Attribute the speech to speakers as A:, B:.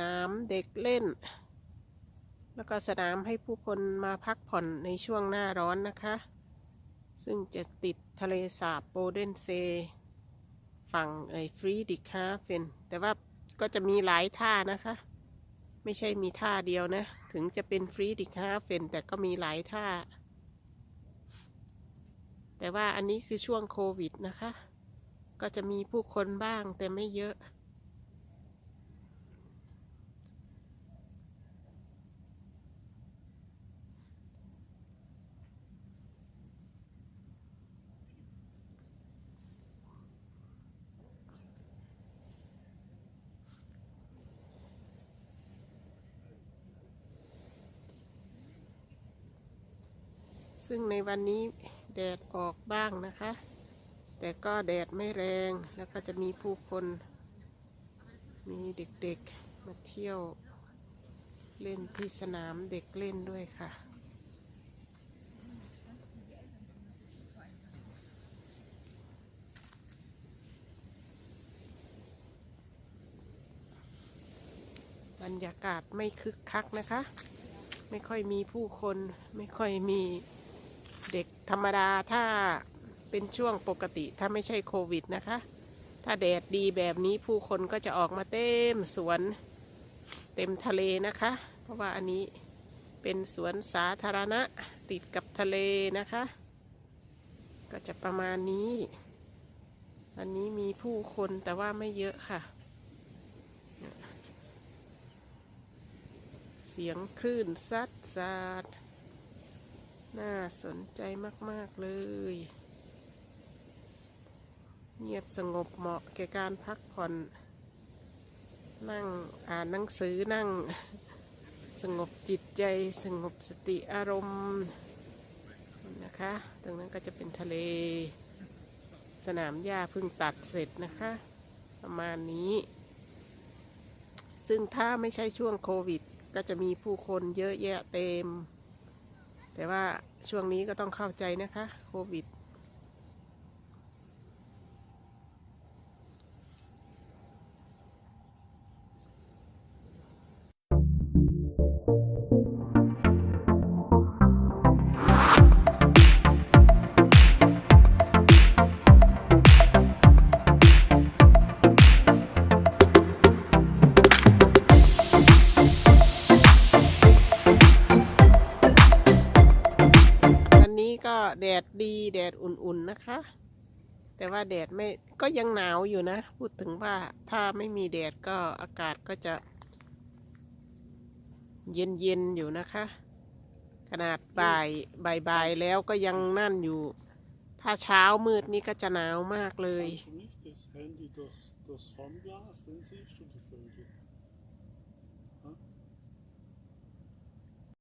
A: นามเด็กเล่น แล้วก็สนามให้ผู้คนมาพักผ่อนในช่วงหน้าร้อนนะคะ ซึ่งจะติดทะเลสาบโบเดนเซ ฝั่งไอ้ฟรีดิคาเฟนแต่ว่าก็จะมีหลายท่านะคะ ไม่ใช่มีท่าเดียวนะ ถึงจะเป็นฟรีดิคาเฟนแต่ก็มีหลายท่า แต่ว่าอันนี้คือช่วงโควิดนะคะ ก็จะมีผู้คนบ้างแต่ไม่เยอะ ซึ่งในวันนี้แดดออกบ้างนะคะ แต่ก็แดดไม่แรงแล้วก็จะมีผู้คน มีเด็กๆมาเที่ยว เล่นที่สนามเด็กเล่นด้วยค่ะบรรยากาศไม่คึกคักนะคะ ไม่ค่อยมีผู้คน ไม่ค่อยมี เด็กธรรมดาถ้าเป็นช่วงปกติถ้าไม่ใช่โควิดนะคะ ถ้าแดดดีแบบนี้ผู้คนก็จะออกมาเต็มสวนเต็มทะเลนะคะ เพราะว่าอันนี้เป็นสวนสาธารณะติดกับทะเลนะคะ ก็จะประมาณนี้ อันนี้มีผู้คนแต่ว่าไม่เยอะค่ะ เสียงคลื่นซัดสาด น่าสนใจมาก ๆ เลย เงียบสงบเหมาะแก่การพักผ่อน นั่งอ่านหนังสือนั่ง สงบจิตใจสงบสติอารมณ์นะคะ ตรงนั้นก็จะเป็นทะเล สนามหญ้าเพิ่งตัดเสร็จนะคะ ประมาณนี้ ซึ่งถ้าไม่ใช่ช่วงโควิด ก็จะมีผู้คนเยอะแยะเต็ม แต่ว่าช่วงนี้ก็ต้องเข้าใจนะคะ โควิด ดดดีแดดอุ่นๆนะคะ แต่ว่าแดดไม่ก็ยังหนาวอยู่นะ พูดถึงว่าถ้าไม่มีแดดก็อากาศก็จะ เย็นๆอยู่นะคะ ขนาดบ่ายบ่ายๆแล้วก็ยังนั่นอยู่ ถ้าเช้ามืดนี่ก็จะหนาวมากเลย
B: Das Handy das, das Fernglas, den siehst du die Vögel.